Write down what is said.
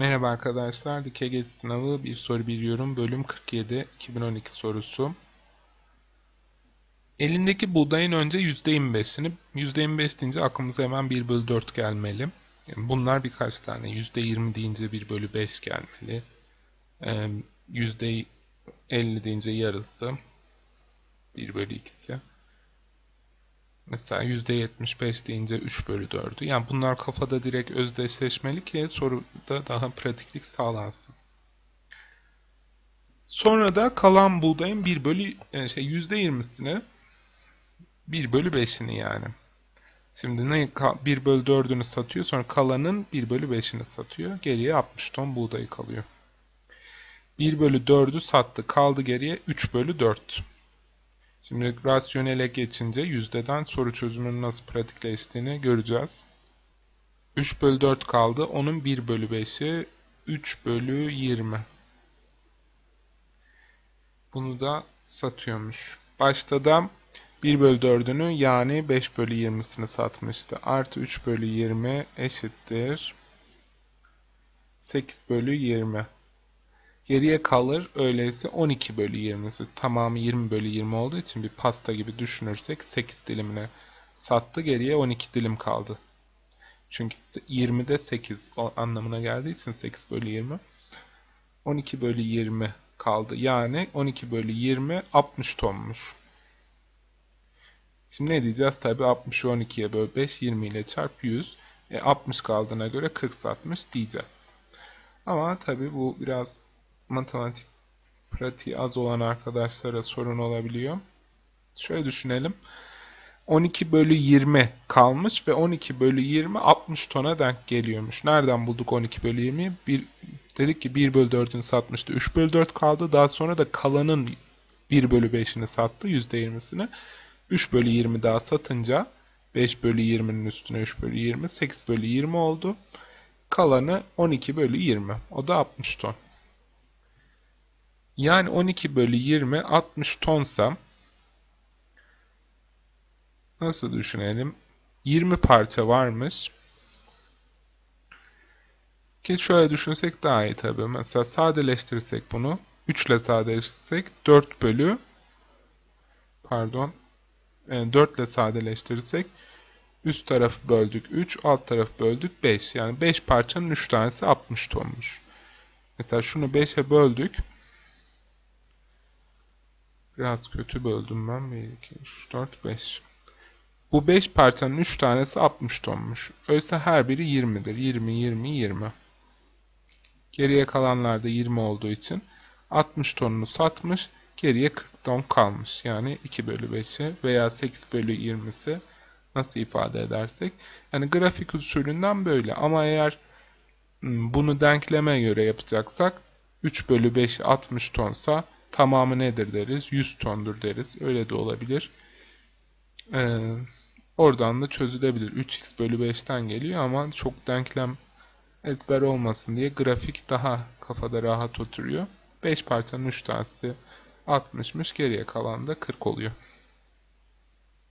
Merhaba arkadaşlar, dikey geçiş sınavı bir soru bir yorum bölüm 47 2012 sorusu. Elindeki buğdayın önce %25'ini, %25 deyince aklımıza hemen 1 bölü 4 gelmeli. Bunlar birkaç tane, %20 deyince 1 bölü 5 gelmeli. Ee, %50 deyince yarısı, 1 bölü 2'si. Mesela %75 deyince 3 bölü 4'ü. Yani bunlar kafada direkt özdeşleşmeli ki soruda daha pratiklik sağlansın. Sonra da kalan buğdayın 1 bölü şey %20'sini 1 bölü 5'ini yani. Şimdi ne 1 bölü 4'ünü satıyor sonra kalanın 1 bölü 5'ini satıyor. Geriye 60 ton buğdayı kalıyor. 1 bölü 4'ü sattı kaldı geriye 3 bölü 4. Şimdi rasyonele geçince yüzdeden soru çözümünün nasıl pratikleştiğini göreceğiz. 3 bölü 4 kaldı. Onun 1 bölü 5'i 3 bölü 20. Bunu da satıyormuş. Başta da 1 bölü 4'ünü yani 5 bölü 20'sini satmıştı. Artı 3 bölü 20 eşittir. 8 bölü 20. Geriye kalır öyleyse 12 bölü 20'si. Tamamı 20 bölü 20 olduğu için bir pasta gibi düşünürsek 8 dilimine sattı. Geriye 12 dilim kaldı. Çünkü 20'de 8 anlamına geldiği için 8 bölü 20. 12 bölü 20 kaldı. Yani 12 bölü 20 60 tonmuş. Şimdi ne diyeceğiz? Tabi 60'ı 12'ye böl 5 20 ile çarp 100. E, 60 kaldığına göre 40 satmış diyeceğiz. Ama tabi bu biraz matematik pratiği az olan arkadaşlara sorun olabiliyor. Şöyle düşünelim. 12 bölü 20 kalmış ve 12 bölü 20 60 tona denk geliyormuş. Nereden bulduk 12 bölü 20'yi? Bir, dedik ki 1 bölü 4'ünü satmıştı. 3 bölü 4 kaldı. Daha sonra da kalanın 1 bölü 5'ini sattı. %20'sini. 3 bölü 20 daha satınca 5 bölü 20'nin üstüne 3 bölü 20 8 bölü 20 oldu. Kalanı 12 bölü 20. O da 60 ton. Yani 12 bölü 20 60 tonsa nasıl düşünelim? 20 parça varmış. Ki şöyle düşünsek daha iyi tabii. Mesela sadeleştirirsek bunu. 3 ile sadeleştirirsek 4 bölü pardon 4 ile sadeleştirirsek üst tarafı böldük 3, alt tarafı böldük 5. Yani 5 parçanın 3 tanesi 60 tonmuş. Mesela şunu 5'e böldük. Biraz kötü böldüm ben. 1, 2, 3, 4, 5. Bu 5 parçanın 3 tanesi 60 tonmuş. Oysa her biri 20'dir. 20, 20, 20. Geriye kalanlar da 20 olduğu için 60 tonunu satmış. Geriye 40 ton kalmış. Yani 2 bölü 5'i veya 8 bölü 20'si nasıl ifade edersek. Yani grafik usulünden böyle. Ama eğer hmm, bunu denkleme göre yapacaksak 3 bölü 5 60 tonsa tamamı nedir deriz? 100 tondur deriz. Öyle de olabilir. Ee, oradan da çözülebilir. 3x bölü 5'ten geliyor ama çok denklem ezber olmasın diye grafik daha kafada rahat oturuyor. 5 parçanın 3 tanesi 60'mış. Geriye kalan da 40 oluyor.